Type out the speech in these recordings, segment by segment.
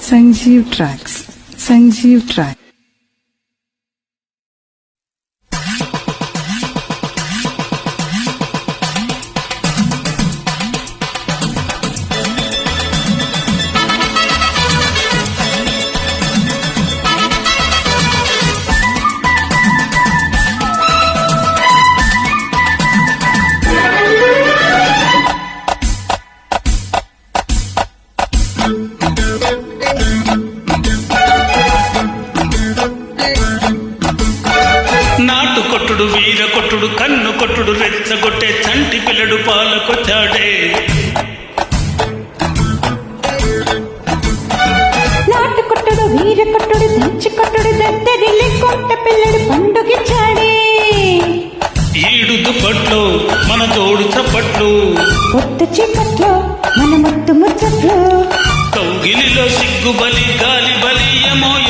Sanjeev tracks. Sanjeev tracks. కొట్టుడు వీర కొట్టుడు కన్ను కొట్టుడు రెచ్చగొట్టే చంటి పిల్లడు పాలకొచ్చాడే. నాటు కొట్టుడు వీర కొట్టుడు దంచి కొట్టుడు దద్దరిల్లి కొట్ట పిల్లడు పండుగిచ్చాడే. ఈడు దుప్పట్లు మన జోడు చప్పట్లు. పొత్తు చీకట్లో మన ముత్తు ముచ్చట్లు. కౌగిలిలో సిగ్గు బలి గాలి బలి యమో కొట్టుడు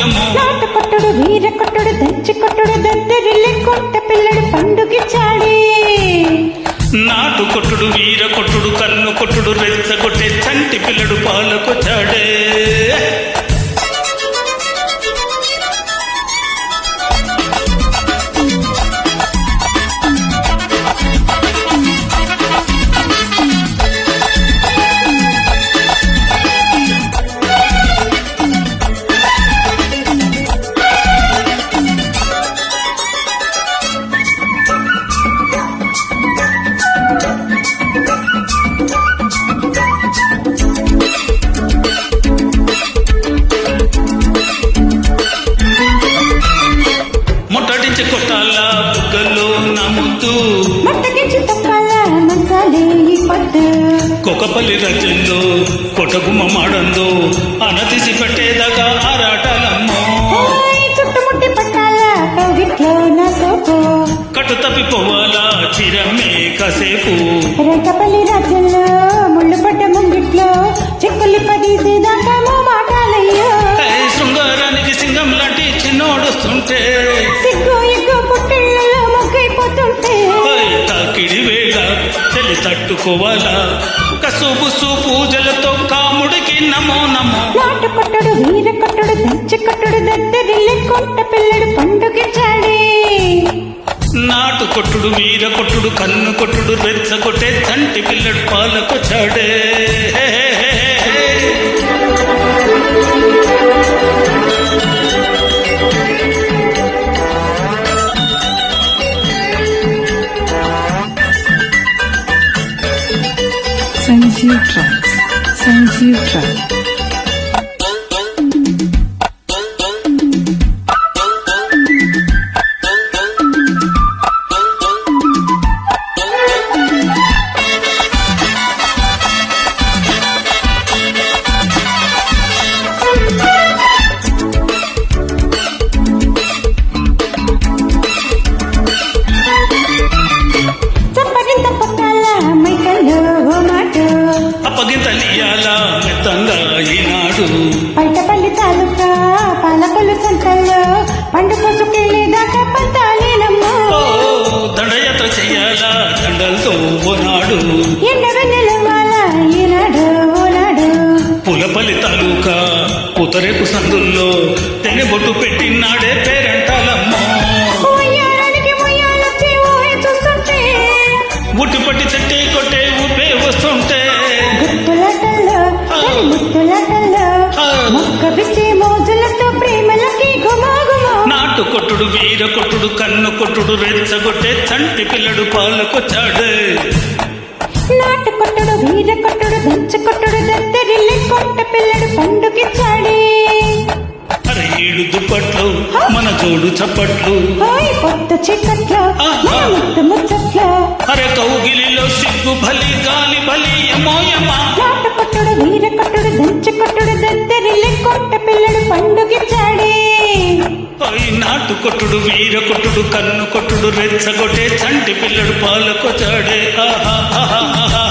వీర కొట్టుడు దద్దరిల్లి కొట్ట పిల్లడు పండుగిచ్చాడే నాటు కొట్టుడు వీర కొట్టుడు కన్ను కొట్టుడు రెచ్చగొట్టే చంటి పిల్లడు పాలకొచ్చాడే. కొకపల్లి రజల్లో కొటగుమ్మ మాడందో అనతిసి పెట్టేదాకా ఆరాటాలమ్మో. ఓయ్ చుట్టుముట్టి పట్టాల కవిట్లో నా సోపు కటు తప్పిపోవాలా చిరమే కాసేపు. రేటపల్లి రాజ్యంలో ముళ్ళు పడ్డ ముంగిట్లో చిక్కులు పడేసేదాకా మా మాటాలయ్యో శృంగారానికి సింగం లాంటి చిన్నోడొస్తుంటే సిగ్గు తట్టుకోవాలా? కసుబుసు పూజలతో కాముడికి నమో నమో. నాటు కొట్టుడు వీర కొట్టుడు దంచి కొట్టుడు దద్దరిల్లి కొంట పిల్లడు పండుగచాడే నాటు కొట్టుడు వీర కొట్టుడు కన్ను కొట్టుడు రెచ్చగొట్టే చంటి పిల్లడు పాలకొచ్చాడే. Sanjeev Tribes. you Tribes. దండయాత్ర చెయ్యాలా దండలతో ఓనాడు. పులపల్లి తాలూకా ఉతరేపు సందుల్లో తెగబొట్టు పెట్టినాడే పేరంటాలమ్మో. ఉయ్యాలనికి ఉయ్యాలొచ్చి ఊహే చూస్తుంటే ఉట్టి పట్టి చెట్టి కొట్టే ఊపే వస్తుంటే. గుర్తులాటల్లో నాటు కొట్టుడు వీర కొట్టుడు కన్ను కొట్టుడు రెచ్చగొట్టే చంటి పిల్లడు పాలకొచ్చాడే. నాటు కొట్టుడు వీర కొట్టుడు దంచు కొట్టుడు దద్దరిల్లి కొట్ట పిల్లడు పండుగిచ్చాడే అరే ఈడు దుప్పట్లు మన జోడు చప్పట్లు. మన ముద్దు ముచ్చట్లో. అరే కౌగిలిలో సిగ్గు బలి గాలి బలి యమో యమా నాటు కొట్టుడు వీర కొట్టుడు దంచు కొట్టుడు పై నాటు కొట్టుడు వీర కొట్టుడు కన్ను కొట్టుడు రెచ్చగొట్టే చంటి పిల్లడు పాలకొచ్చాడే. ఆహా ఆహా ఆహా